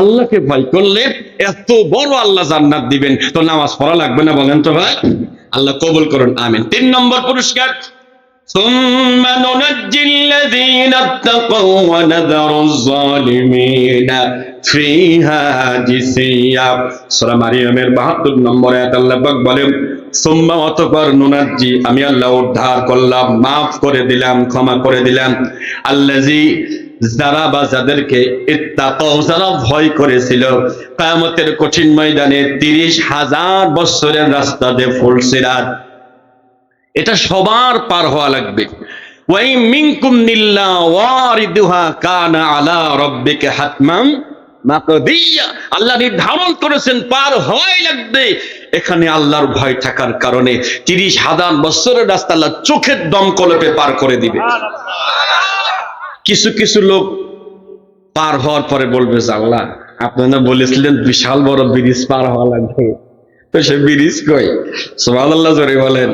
আল্লাহকে ভয় করলে এত বড় আল্লাহ জান্নাত দিবেন তো নামাজ পড়া লাগবে না বলেন তো ভাই আল্লাহ কবুল করুন আমিন তিন নম্বর পুরস্কার ثم ننجي الذين اتقوا ونذر الظالمين فيها جثيا সূরা মারিয়ামের 72 নম্বর আয়াত আল্লাহ পাক বলেন সুম্মা অতঃপর নুনাজ্জি আমি আল্লাহ উদ্ধার করলাম মাফ করে দিলাম ক্ষমা করে দিলাম আল্লাজি যারা বা যাদেরকে ইত্তাকাও ভয় করেছিল, কিয়ামতের কঠিন ময়দানে তিরিশ হাজার বছরের রাস্তা দিয়ে ফুলসিরাত এটা সবার পার হওয়া লাগবে। আল্লাহ নির্ধারণ করেছেন, পার হওয়াই লাগবে। এখানে আল্লাহর ভয় থাকার কারণে তিরিশ হাজার বছরের রাস্তা আল্লাহ চোখের দম কলপে পার করে দিবে। কিছু কিছু লোক পার হওয়ার পরে বলবে, জানলা আপনারা বলেছিলেন বিশাল বড় ব্রিজ পার হওয়া লাগবে? তো সে ব্রিজ কই? সোমাদাল্লাহ জোরে বলেন।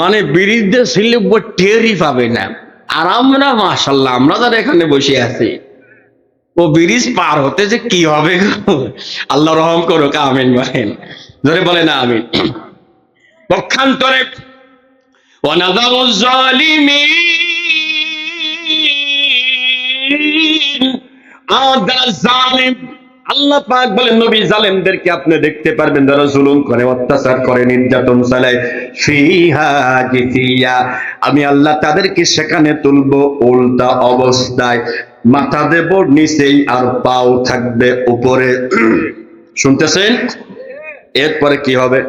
মানে ব্রিজ দিয়ে সিলিপ টেরই পাবে না। আর আমরা মাসাল্লাহ আমরা যারা এখানে বসে আছি, ও ব্রিজ পার হতে যে কি হবে? আল্লাহ রহম করুক, আমিন বলেন। ধরে বলে না আমিন। পক্ষান্তরে ওয়ানাদারু জালিমিন। আল্লাহ পাক নবী জালেমদেরকে আপনি দেখতে পারবেন যারা জুলুম করে, অত্যাচার করে, নির্যাতন চালায়। আমি আল্লাহ তাদেরকে সেখানে তুলব উল্টা অবস্থায়। মাথা দেব, নিচেই আর পাও থাকবে উপরে। শুনতেছেন? এরপরে কি হবে?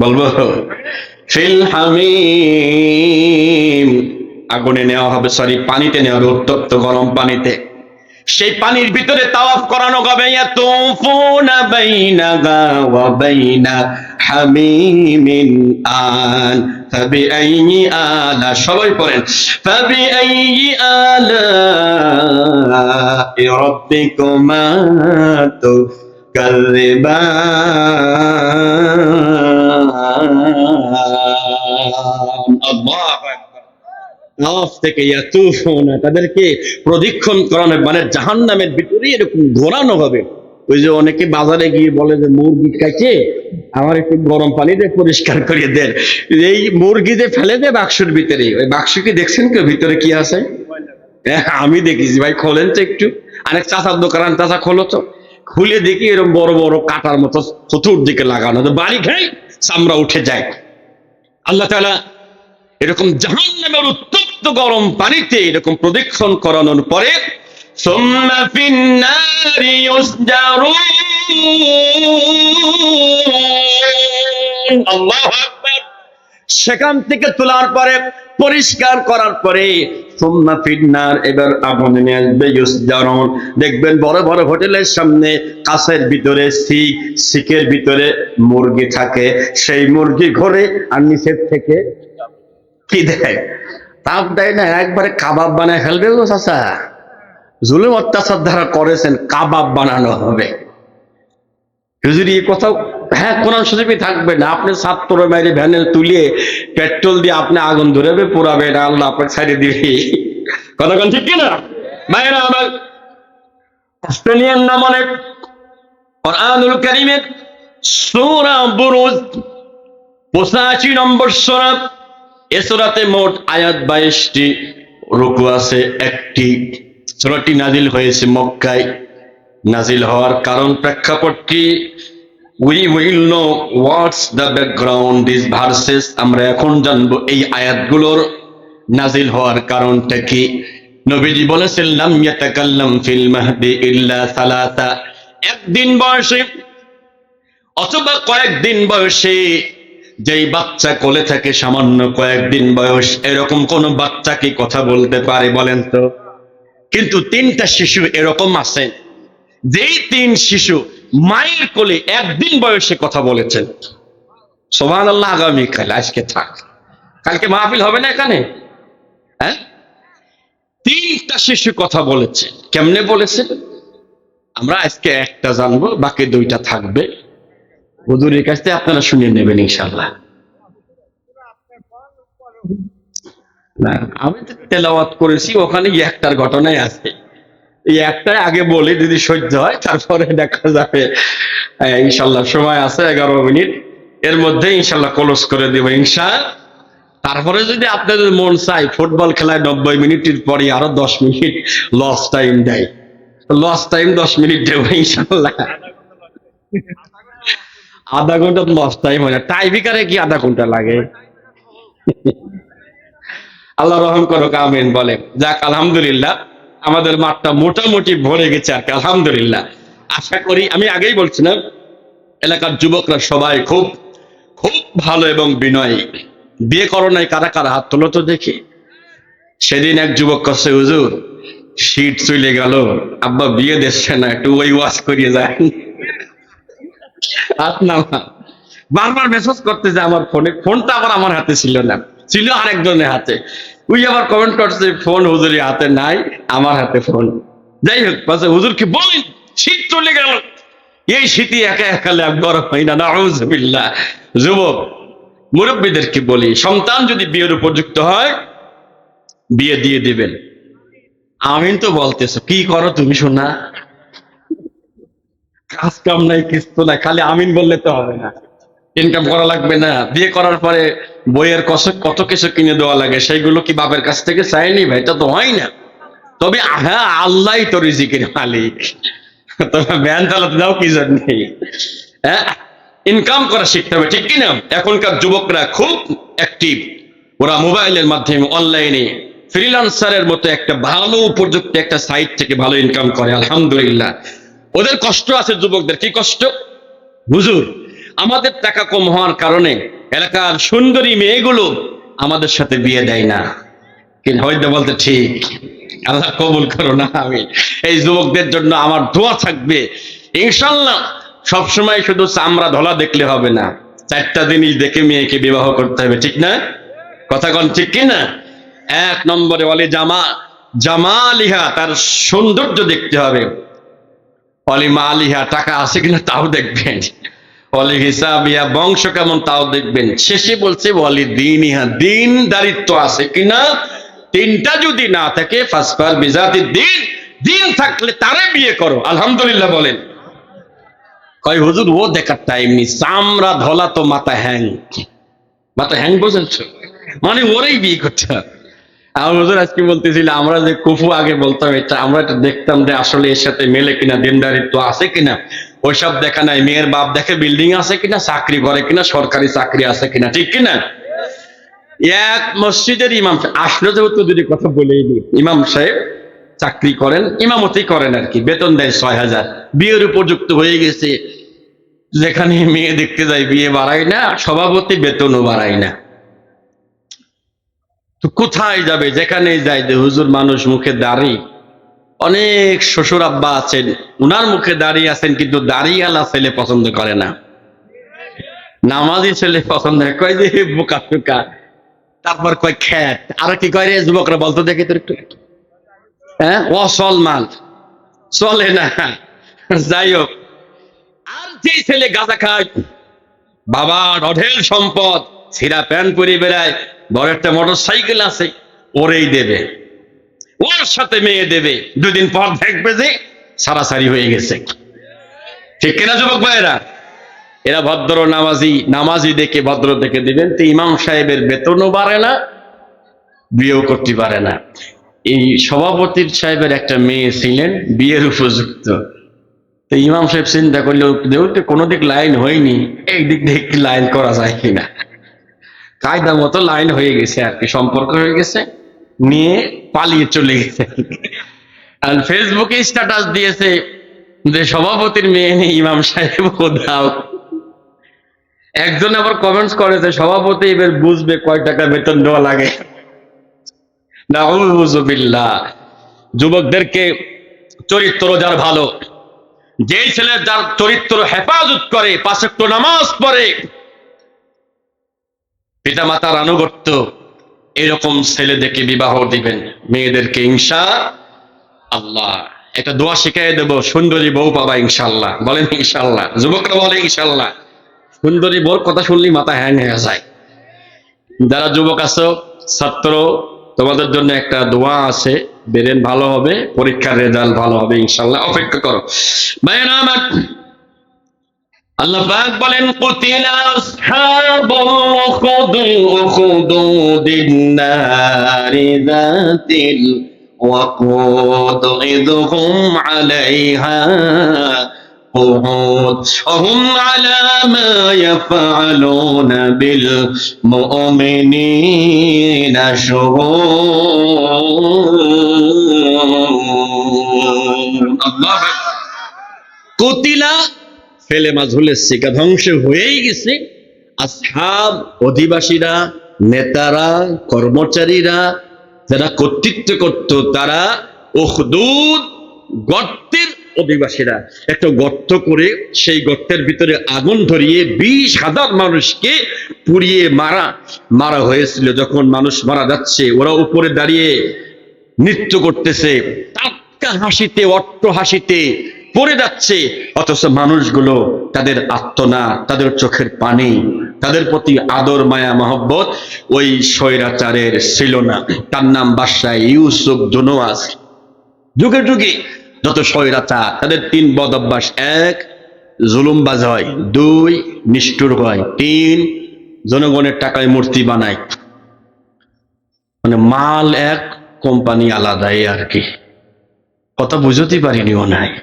বলব আগুনে নেওয়া হবে, সরি, পানিতে নেওয়া হবে, উত্তপ্ত গরম পানিতে। সেই পানির ভিতরে তাওয়াফ করানো হবে সবাই পড়েন ফাবিআইয়ি আলা নাফ থেকে ইয়াতুফুনা তাদেরকে প্রদক্ষিণ করানো মানে জাহান্নামের ভিতরে এরকম ঘোরানো হবে। ওই যে অনেকে বাজারে গিয়ে বলে যে মুরগি খাইছে আমার একটু গরম পানি দিয়ে পরিষ্কার করে দেন। এই মুরগি যে ফেলে দেয় বাক্সের ভিতরে ওই বাক্স কি দেখছেন কেউ? ভিতরে কি আছে? হ্যাঁ, আমি দেখেছি ভাই খোলেন তো একটু। আরেক চাচার দোকান চাচা খোলো তো। খুলে দেখি এরকম বড় বড় কাটার মতো চতুর্দিকে লাগানো। বাড়ি খাই চামড়া উঠে যায়। আল্লাহ তাআলা এরকম জাহান নামের উত্তপ্ত গরম পানিতে এরকম প্রদক্ষণ করানোর পরে সেখান থেকে তোলার পরে, পরিষ্কার করার পরে সোমনা এবার আগুন নিয়ে আসবে দেখবেন বড় বড় হোটেলের সামনে কাছের ভিতরে শিখ শিখের ভিতরে মুরগি থাকে। সেই মুরগি ঘরে আর নিচের থেকে কি দেয়? তাপ দেয় না, একবারে কাবাব বানায় ফেলবে গো চাচা। জুলুম অত্যাচার দ্বারা করেছেন, কাবাব বানানো হবে। হুজুরি কোথাও হ্যাঁ কোরআন থাকবে না, আপনি ভ্যানে তুলিয়ে পেট্রোল দিয়ে আপনি আগুন পোড়াবে এটা আল্লাহ আপনাকে ছাড়িয়ে দিবে। কথা ঠিক কিনা? আমার অস্ট্রেলিয়ান কোরআনুল বুরুজ, পঁচাশি নম্বর সূরা। এ মোট আয়াত বাইশটি রুকু আছে। একটি সূরাটি নাজিল হয়েছে মক্কায়। নাজিল হওয়ার কারণ প্রেক্ষাপট কি we will know what's the background this versus আমরা এখন জানব এই আয়াতগুলোর নাজিল হওয়ার কারণটা কি। নবীজি বলেছেন, লাম ইয়াতাকাল্লাম ফিল মাহদি ইল্লা সালাসা। একদিন বয়সে অথবা কয়েকদিন বয়সে যেই বাচ্চা কোলে থাকে সামান্য কয়েকদিন বয়স, এরকম কোন বাচ্চা কি কথা বলতে পারে বলেন তো? কিন্তু তিনটা শিশু এরকম আছে। যেই তিন শিশু মায়ের কোলে একদিন বয়সে কথা বলেছেন। সোমান আল্লাহ আগামীকাল আজকে থাক। কালকে মাহফিল হবে না এখানে? হ্যাঁ? তিনটা শিশু কথা বলেছে। কেমনে বলেছে? আমরা আজকে একটা জানব, বাকি দুইটা থাকবে। হুজুরের কাছ থেকে আপনারা শুনে নেবেন ইনশাল্লাহ না, আমি তো তেলাওয়াত করেছি, ওখানে একটার ঘটনাই আছে। এই একটাই আগে বলি, যদি সহ্য হয়, তারপরে দেখা যাবে। ইনশাল্লাহ সময় আছে, এগারো মিনিট। এর মধ্যে ইনশাল্লাহ ক্লোজ করে দিব, ইনশা। তারপরে যদি আপনাদের মন চাই ফুটবল খেলায় নব্বই মিনিটের পরে আরও দশ মিনিট লস টাইম দেয়। লস টাইম দশ মিনিট দেবো ইনশাল্লাহ আধা ঘণ্টা লস টাইম হয় না। টাইবিকারে কি আধা ঘণ্টা লাগে? আল্লাহ রহম করো আমিন বলে। যাক, আলহামদুলিল্লাহ, আমাদের মাঠটা মোটামুটি ভরে গেছে আর আলহামদুলিল্লাহ। আশা করি, আমি আগেই বলছিলাম, এলাকার যুবকরা সবাই খুব খুব ভালো এবং বিনয়ী। বিয়ে করো নাই, কারা কারা? হাত তোলো তো দেখি। সেদিন এক যুবক কাছে হুজুর শীত চলে গেল। আব্বা বিয়ে দিচ্ছে না, একটু ওই ওয়াশ করিয়ে যায় বারবার মেসেজ করতে যে আমার ফোনে ফোনটা আবার আমার হাতে ছিল না। ছিল আরেকজনের হাতে। ওই আবার কমেন্ট করছে ফোন হুজুরের হাতে নাই, আমার হাতে ফোন যাই হোক, বলছে, হুজুর কি বলেন? শীত চলে গেল। এই শীতে একা একা ল্যাব গরম হয় না, নাউজুবিল্লাহ। যুবক মুরব্বীদেরকে বলি? সন্তান যদি বিয়ের উপযুক্ত হয়, বিয়ে দিয়ে দিবেন। আমিন তো বলতেছো, কি করো তুমি শোনা কাজ কাম নাই কিছু নাই, খালি আমিন বললে তো হবে না। ইনকাম করা লাগবে না। বিয়ে করার পরে বইয়ের কত কত কিছু কিনে দেওয়া লাগে, সেইগুলো কি বাপের কাছ থেকে চাইনি? ভাই এটা তো হয় না। তবে হ্যাঁ আল্লাহ তো রিজিকের মালিক। তবে ব্যান চালাতে দাও, কি জন্যে? হ্যাঁ? ইনকাম করা শিখতে হবে, ঠিক কিনা? এখনকার যুবকরা খুব অ্যাক্টিভ ওরা মোবাইলের মাধ্যমে অনলাইনে ফ্রিলান্সারের মতো একটা ভালো উপযুক্ত একটা সাইট থেকে ভালো ইনকাম করে, আলহামদুলিল্লাহ। ওদের কষ্ট আছে যুবকদের, কি কষ্ট? হুজুর, আমাদের টাকা কম হওয়ার কারণে এলাকার সুন্দরী মেয়েগুলো আমাদের সাথে বিয়ে দেয় না। হয়তো বলতে ঠিক। আল্লাহ কবুল করো না আমি এই যুবকদের জন্য আমার দোয়া থাকবে। ইনশাল্লাহ সবসময় শুধু চামড়া ধলা দেখলে হবে না, চারটা জিনিস দেখে মেয়েকে বিবাহ করতে হবে, ঠিক না? কথা কন ঠিক কি না? এক নম্বরে বলে, জামা জামালিহা তার সৌন্দর্য দেখতে হবে। অলি মালিহা টাকা আছে কিনা তাও দেখবেন। অলি হিসাবিয়া বংশ কেমন তাও দেখবেন। শেষে বলছে, অলি দিন, ইহা দিন দারিত্ব আছে কিনা? তিনটা যদি না থাকে, ফাসফার বিজাতি দিন দিন থাকলে তারে বিয়ে করো। আলহামদুলিল্লাহ বলেন। কয়, হুজুর, ও দেখার টাইম নেই। চামড়া ধলা তো মাথা হ্যাং। মাথা হ্যাং বোঝাচ্ছ মানে ওরাই বিয়ে করতে হবে। আমার হুজুর আজকে বলতেছিল, আমরা যে কুফু আগে বলতাম, এটা আমরা এটা দেখতাম যে আসলে এর সাথে মেলে কিনা, দিনদারিত্ব আছে কিনা। ওইসব দেখা নাই। মেয়ের বাপ দেখে বিল্ডিং আছে কিনা, চাকরি করে কিনা, সরকারি চাকরি আছে কিনা, ঠিক কিনা? এক মসজিদের ইমাম আসলে যেহেতু যদি কথা বলেই দিই। ইমাম সাহেব চাকরি করেন, ইমামতি করেন আর কি, বেতন দেয় ছয় হাজার। বিয়ের উপযুক্ত হয়ে গেছে। যেখানে মেয়ে দেখতে যায়, বিয়ে বাড়ায় না সভাপতি বেতনও বাড়ায় না। তো কোথায় যাবে? যেখানেই যায়, যে হুজুর মানুষ মুখে দাড়ি। অনেক শ্বশুর আব্বা আছেন, উনার মুখে দাঁড়িয়ে আছেন, কিন্তু দাড়িওয়ালা ছেলে পছন্দ করে না। নামাজি ছেলে পছন্দ কয় যে বোকা টোকা। তারপর কয় খ্যাত। আর কি কয় রে যুবকরা, বলতো দেখি তোর একটু। হ্যাঁ? অসল মাল চলে না। যাই হোক। আর যে ছেলে গাঁজা খায় বাবা অঢেল সম্পদ, ছিঁড়া প্যান্ট পরে বেড়ায়। বড় একটা মোটর সাইকেল আছে, ওরেই দেবে। ওর সাথে মেয়ে দেবে, দুদিন পর দেখবে যে সারাসারি হয়ে গেছে। ঠিক কিনা, যুবক ভাইয়েরা? এরা ভদ্র নামাজি নামাজি দেখে ভদ্র দেখে দিবেন তো ইমাম সাহেবের বেতনও বাড়ে না, বিয়েও করতে পারে না। এই সভাপতির সাহেবের একটা মেয়ে ছিলেন, বিয়ের উপযুক্ত। তো ইমাম সাহেব চিন্তা করলে কোনো দিক লাইন হয়নি, এই দিক দিয়ে লাইন করা যায় কিনা? কায়দা মতো লাইন হয়ে গেছে আর কি, সম্পর্ক হয়ে গেছে, নিয়ে পালিয়ে চলে গেছে আর ফেসবুকে স্ট্যাটাস দিয়েছে যে সভাপতির মেয়ে নেই, ইমাম সাহেব দাও একজন আবার কমেন্টস করেছে সভাপতি এবার বুঝবে কয় টাকা বেতন দেওয়া লাগে। নাউজুবিল্লাহ যুবকদেরকে চরিত্র যার ভালো, যেই ছেলে যার চরিত্র হেফাজত করে পাঁচক্ত নামাজ পড়ে পিতা মাতার আনুগত্য এরকম ছেলেদেরকে বিবাহ দিবেন, মেয়েদেরকে ইনশা আল্লাহ। একটা দোয়া শিখাই দেব, সুন্দরী বউ পাবা ইনশাল্লাহ বলেন ইনশাল্লাহ যুবকরা বলে ইনশাল্লাহ সুন্দরী বউর কথা শুনলি মাথা হ্যাং হয়ে যায়। যারা যুবক আছো, ছাত্র, তোমাদের জন্য একটা দোয়া আছে, বেরেন ভালো হবে, পরীক্ষার রেজাল্ট ভালো হবে ইনশাল্লাহ অপেক্ষা করো। ভাইয়েরা আমার আল্লাহ পাক বলেন কুতিলা আসহাবুল উখদুদিন নারি যাতিল ওয়াকুদ ইদহুম আলাইহা قعود وهم على ما يفعلون بالمؤمنين شهود الله কুতিলা ফেলে মাঝুলের শিকা ধ্বংস হয়েই গেছে। আসহাব অধিবাসীরা, নেতারা, কর্মচারীরা, যারা কর্তৃত্ব করত, তারা ওখদুদ গর্তের অধিবাসীরা। একটা গর্ত করে সেই গর্তের ভিতরে আগুন ধরিয়ে বিশ হাজার মানুষকে পুড়িয়ে মারা মারা হয়েছিল। যখন মানুষ মারা যাচ্ছে, ওরা উপরে দাঁড়িয়ে নৃত্য করতেছে। টাটকা হাসিতে, অট্ট হাসিতে পড়ে যাচ্ছে। অথচ মানুষগুলো তাদের আত্মনা, তাদের চোখের পানি, তাদের প্রতি আদর, মায়া, মহব্বত ওই স্বৈরাচারের ছিল না। তার নাম বাদশাহ ইউসুফ জুনওয়াজ যুগে যুগে যত স্বৈরাচার, তাদের তিন বদ অভ্যাস। এক, জুলুমবাজ হয়। দুই, নিষ্ঠুর হয়। তিন, জনগণের টাকায় মূর্তি বানায়। মানে মাল এক, কোম্পানি আলাদা আর কি। কথা বুঝতে পারিনি ও নাই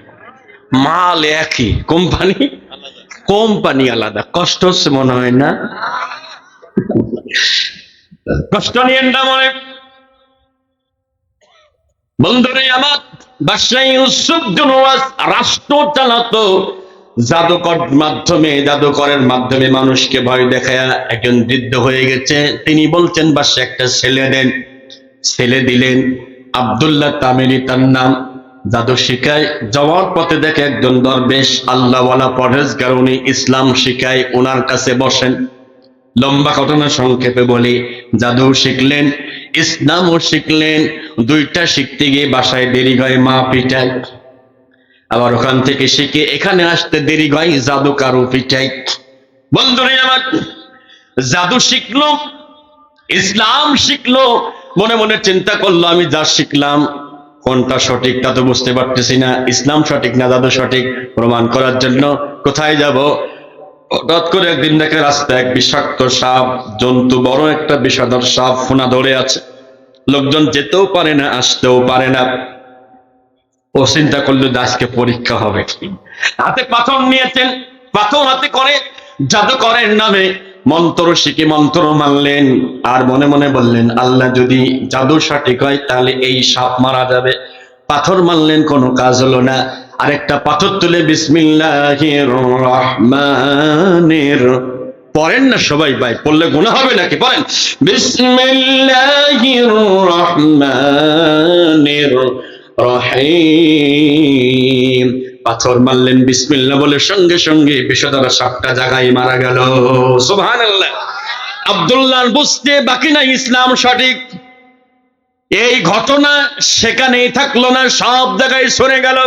মাল একই, কোম্পানি? কোম্পানি আলাদা। কষ্ট হচ্ছে মনে হয় না? কষ্ট নিয়েন না মনে। বন্ধুরে আমার ইউসুফ জুনওয়াজ রাষ্ট্র চালাতো জাদুকর মাধ্যমে, জাদুকরের মাধ্যমে মানুষকে ভয় দেখায় একজন বৃদ্ধ হয়ে গেছে। তিনি বলছেন, বাদশাহ, একটা ছেলে দেন। ছেলে দিলেন আব্দুল্লাহ তামিলি তার নাম জাদু শিখায় যাওয়ার পথে দেখে একজন দরবেশ আল্লাহওয়ালা পরহেজগার, উনি ইসলাম শিখায় ওনার কাছে বসেন। লম্বা ঘটনা সংক্ষেপে বলি, জাদু শিখলেন, ইসলামও শিখলেন, দুইটা শিখতে গিয়ে বাসায় দেরি হয়, মা পিটায়। আবার ওখান থেকে শিখে এখানে আসতে দেরি হয়, জাদু কারু পিটাই বন্ধুরে আমার, জাদু শিখলো, ইসলাম শিখলো, মনে মনে চিন্তা করল, আমি যা শিখলাম কোনটা সঠিক তা তো বুঝতে পারতেছি না। ইসলাম সঠিক না জাদু সঠিক প্রমাণ করার জন্য কোথায় যাব? হঠাৎ করে একদিন দেখে রাস্তায় এক বিষাক্ত সাপ, জন্তু, বড় একটা বিষাদর সাপ ফোনা ধরে আছে। লোকজন যেতেও পারে না, আসতেও পারে না। ও চিন্তা করল আজকে পরীক্ষা হবে হাতে পাথর নিয়েছেন, পাথর হাতে করে জাদু জাদুকরের নামে মন্ত্র শিখে মন্ত্র মানলেন। আর মনে মনে বললেন, আল্লাহ যদি জাদু সঠিক হয়, তাহলে এই সাপ মারা যাবে। পাথর মানলেন, কোনো কাজ হলো না। আরেকটা পাথর তুলে বিসমিল্লাহির রহমানির পড়েন না সবাই ভাই, পড়লে গুণা হবে নাকি? পড়েন। বিসমিল্লাহির রহমানির রহিম পাথর মারলেন বিসমিল্লা বলে সঙ্গে সঙ্গে বিষদারা সাতটা জায়গায় মারা গেল। সোভান আবদুল্লাহ বুঝতে বাকি নাই ইসলাম সঠিক। এই ঘটনা সেখানেই থাকল না, সব জায়গায় সরে গেল।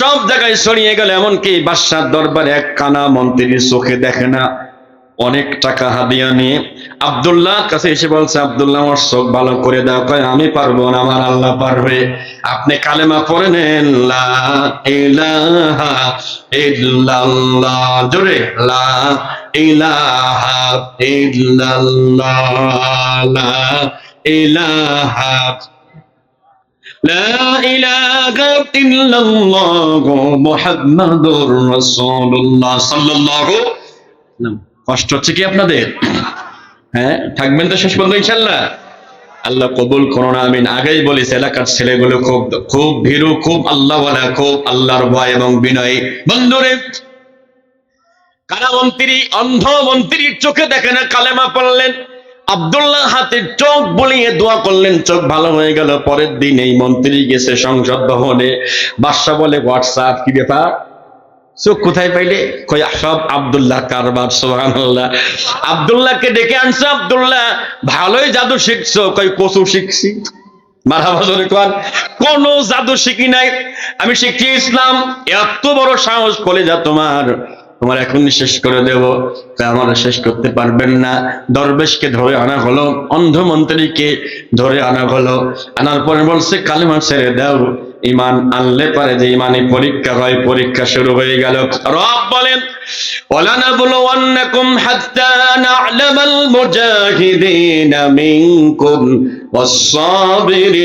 সব জায়গায় সরিয়ে গেল, এমনকি বাদশার দরবারে এক কানা মন্ত্রীর চোখে দেখে না। অনেক টাকা হাদিয়া নিয়ে আব্দুল্লাহ কাছে এসে বলছে, আব্দুল্লাহ, আমার চোখ ভালো করে দাও। কয়, আমি পারব না, আমার আল্লাহ পারবে। আপনি কালেমা পড়ে নেন জোরে, লা ইলাহা ইল্লাল্লাহ। কষ্ট হচ্ছে কি আপনাদের? হ্যাঁ থাকবেন তো শেষ পর্যন্ত ইনশাল্লাহ। আল্লাহ কবুল করো না আমিন। আগেই বলিস এলাকার ছেলেগুলো খুব খুব ভীরু, খুব আল্লাহওয়ালা, খুব আল্লাহর ভয় এবং বিনয়। বন্ধুরে, কারামন্ত্রী অন্ধ মন্ত্রীর চোখে দেখে না কালেমা পড়লেন। আবদুল্লাহ হাতে চোখ বলিয়ে দোয়া করলেন, চোখ ভালো হয়ে গেল। পরের দিন এই মন্ত্রী গেছে সংসদ ভবনে। বাদশা বলে, হোয়াটসঅ্যাপ, কি ব্যাপার? চোখ কোথায় পাইলে? কই সব আব্দুল্লাহ কারবার, সুবহানাল্লাহ। আব্দুল্লাহকে ডেকে আনছে আব্দুল্লাহ, ভালোই জাদু শিখছো। কই কচু শিখছি। কোন জাদু শিখি নাই। আমি শিখছি ইসলাম। এত বড় সাহস করে যা তোমার। তোমার এখনই শেষ করে দেব। আমরা শেষ করতে পারবেন না। দরবেশকে ধরে আনা হলো। অন্ধ মন্ত্রীকে ধরে আনা হলো। আনার পরে বলছে, কালিমা ছেড়ে দাও। ইমান আনলে পারে যে ইমানে পরীক্ষা হয় পরীক্ষা শুরু হয়ে গেল রব বলেন ولنبلونكم حتى نعلم المجاهدين منكم والصابرين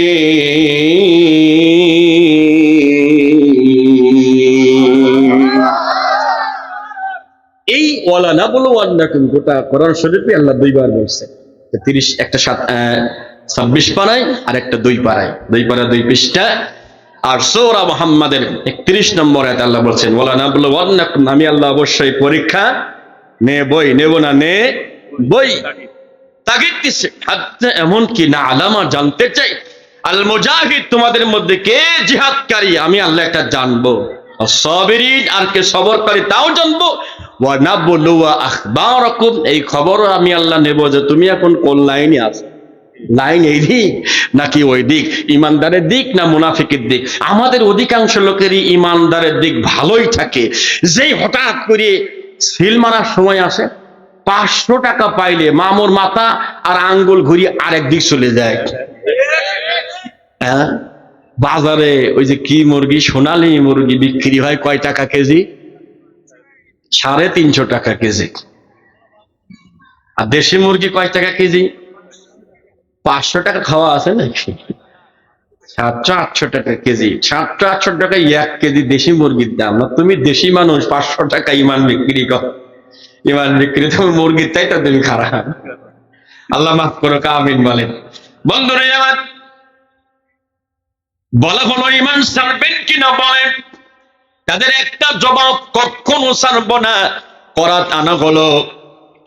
এই ওয়ালা না বলো ওয়ান্নাকুম গোটা কোরআন শরীফে আল্লাহ দুইবার বলছে তিরিশ একটা সাত ছাব্বিশ পাড়ায় আর একটা দুই পাড়ায় দুই পাড়া দুই পৃষ্ঠা আর সৌরা মোহাম্মদের একত্রিশ নম্বর আয়াতে আল্লাহ বলছেন আমি আল্লাহ অবশ্যই পরীক্ষা নে, বই নেব না, নে, বই। হাত্তা না, আলামা জানতে চাই। আল মুজাহিদ, তোমাদের মধ্যে কে জিহাদকারী? আমি আল্লাহ একটা জানব। সবেরিন, আর কে সবরকারী তাও জানব। ওয়া নাবলুয়া আখবারাকুম, এই খবরও আমি আল্লাহ নেব যে তুমি এখন কোন লাইনে আছো। লাইন এই দিক নাকি ওই দিক? ইমানদারের দিক না মুনাফিকের দিক? আমাদের অধিকাংশ লোকেরই ইমানদারের দিক ভালোই থাকে। যেই হঠাৎ করে সিল মারার সময় আসে, পাঁচশো টাকা পাইলে মামুর মাথা আর আঙ্গুল ঘুরিয়ে আরেক দিক চলে যায়। হ্যাঁ? বাজারে ওই যে কি মুরগি, সোনালী মুরগি বিক্রি হয় কয় টাকা কেজি? সাড়ে তিনশো টাকা কেজি। আর দেশি মুরগি কয় টাকা কেজি? পাঁচশো টাকা খাওয়া আছে নাকি সাতশো আটশো টাকা কেজি। সাতশো আটশো টাকা এক কেজি দেশি মুরগির দাম। না, তুমি দেশি মানুষ, পাঁচশো টাকা ইমান বিক্রি কর। ইমান বিক্রি তুমি মুরগির তাই তো তুমি খারাপ। আল্লাহ মাফ করো কামিন বলেন। বন্ধুরা আমার বলা হলো, ইমান ছাড়বেন কিনা বলেন? তাদের একটা জবাব কখনো ছাড়ব না। করাত আনা হলো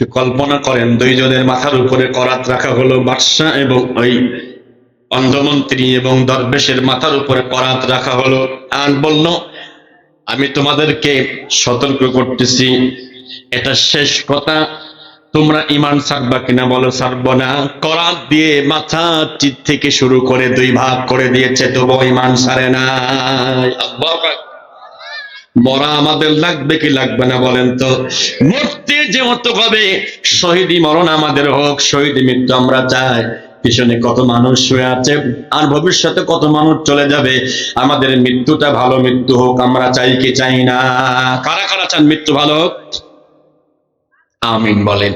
কল্পনা করেন, দুইজনের মাথার উপরে করাত রাখা হলো বাদশাহ এবং ওই অন্ধমন্ত্রী এবং দরবেশের মাথার উপরে করাত রাখা হলো। আর বলল, আমি তোমাদেরকে সতর্ক করতেছি, এটা শেষ কথা। তোমরা ইমান ছাড়বা কিনা বলো, ছাড়বো না। করাত দিয়ে মাথা চিত থেকে শুরু করে দুই ভাগ করে দিয়েছে তবু ইমান ছাড়ে না মরা আমাদের লাগবে কি লাগবে না বলেন তো? মরতে মত হবে শহীদি মরণ আমাদের হোক শহীদি মৃত্যু আমরা চাই। পিছনে কত মানুষ শুয়ে আছে আর ভবিষ্যতে কত মানুষ চলে যাবে? আমাদের মৃত্যুটা ভালো মৃত্যু হোক, আমরা চাই কি চাই না? কারা কারা চান মৃত্যু ভালো হোক? আমিন বলেন।